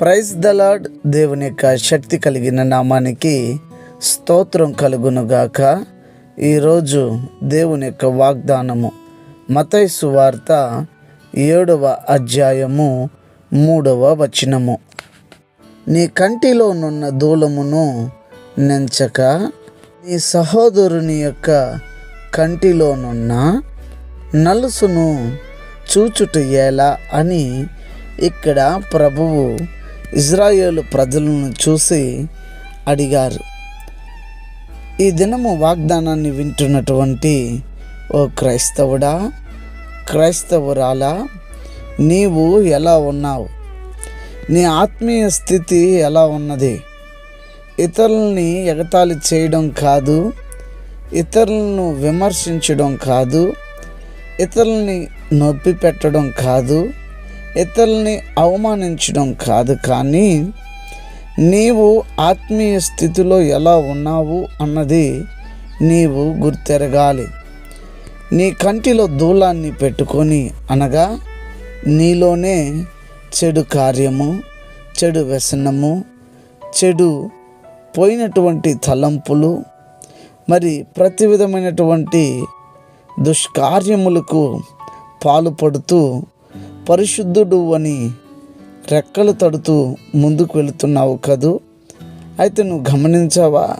Praise the Lord దేవుని యొక్క శక్తి కలిగిన నామానికి స్తోత్రం కలుగునుగాక. ఈరోజు దేవుని యొక్క వాగ్దానము మతైసు వార్త ఏడవ అధ్యాయము మూడవ వచనము. నీ కంటిలోనున్న దూలమును నెంచక నీ సహోదరుని యొక్క కంటిలోనున్న నలుసును చూచుట ఎలా అని ఇక్కడ ప్రభువు ఇజ్రాయేలు ప్రజలను చూసి అడిగారు. ఈ దినము వాగ్దానాన్ని వింటున్నటువంటి ఓ క్రైస్తవుడా క్రైస్తవురాలా నీవు ఎలా ఉన్నావు? నీ ఆత్మీయ స్థితి ఎలా ఉన్నది? ఇతరులని ఎగతాళి చేయడం కాదు ఇతరులను విమర్శించడం కాదు ఇతరులని నొప్పి పెట్టడం కాదు ఇతరుల్ని అవమానించడం కాదు కానీ నీవు ఆత్మీయ స్థితిలో ఎలా ఉన్నావు అన్నది నీవు గుర్తెరగాలి. నీ కంటిలో దూలాన్ని పెట్టుకొని అనగా నీలోనే చెడు కార్యము చెడు వ్యసనము చెడు పోయినటువంటి తలంపులు మరి ప్రతి విధమైనటువంటి దుష్కార్యములకు పాలుపడుతూ పరిశుద్ధుడు అని రెక్కలు తడుతూ ముందుకు వెళుతున్నావు కదూ. అయితే నువ్వు గమనించావా?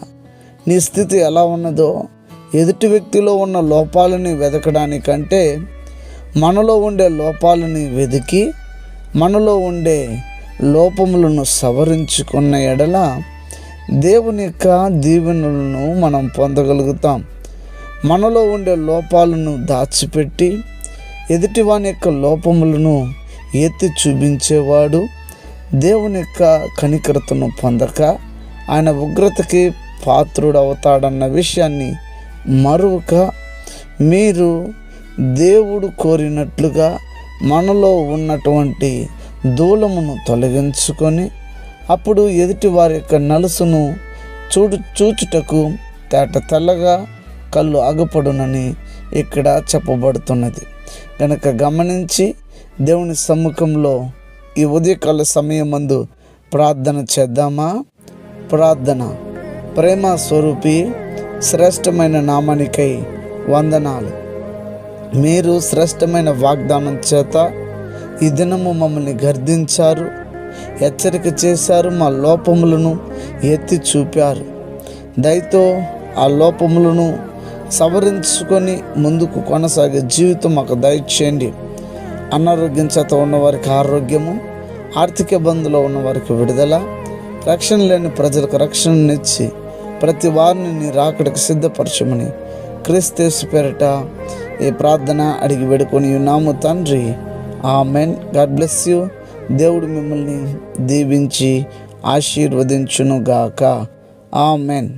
నీ స్థితి ఎలా ఉన్నదో? ఎదుటి వ్యక్తిలో ఉన్న లోపాలని వెతకడానికంటే మనలో ఉండే లోపాలని వెతికి మనలో ఉండే లోపములను సవరించుకున్న ఎడల దేవుని యొక్క దీవెనలను మనం పొందగలుగుతాం. మనలో ఉండే లోపాలను దాచిపెట్టి ఎదుటివాని యొక్క లోపములను ఎత్తి చూపించేవాడు. దేవుని యొక్క కనికరతను పొందక ఆయన ఉగ్రతకి పాత్రుడు అవుతాడన్న విషయాన్ని మరువక మీరు దేవుడు కోరినట్లుగా మనలో ఉన్నటువంటి దూలమును తొలగించుకొని అప్పుడు ఎదుటి వారి యొక్క నలుసును చూడు చూచుటకు తేట తెల్లగా కళ్ళు అగపడునని ఇక్కడ చెప్పబడుతున్నది. కనుక గమనించి దేవుని సమ్ముఖంలో ఈ ఉదయకాల సమయమందు ప్రార్థన చేద్దామా? ప్రార్థన. ప్రేమ స్వరూపి శ్రేష్టమైన నామానికై వందనాలు. మీరు శ్రేష్టమైన వాగ్దానం చేత ఈ దినము మమ్మల్ని గర్దించారు హెచ్చరిక చేశారు మా లోపములను ఎత్తి చూపారు. దయతో ఆ లోపములను సవరించుకొని ముందుకు కొనసాగే జీవితం మాకు దయచేయండి. అనారోగ్యం చేత ఉన్నవారికి ఆరోగ్యము ఆర్థిక ఇబ్బందులో ఉన్నవారికి విడుదల రక్షణ లేని ప్రజలకు రక్షణనిచ్చి ప్రతి వారిని నీ రాకడికి సిద్ధపరచమని క్రీస్తేసు పేరిట ఈ ప్రార్థన అడిగి వేడుకొని ఉన్నాము తండ్రి. ఆ మెన్ గాడ్ బ్లెస్ యూ. దేవుడు మిమ్మల్ని దీవించి ఆశీర్వదించునుగాక. ఆ మెన్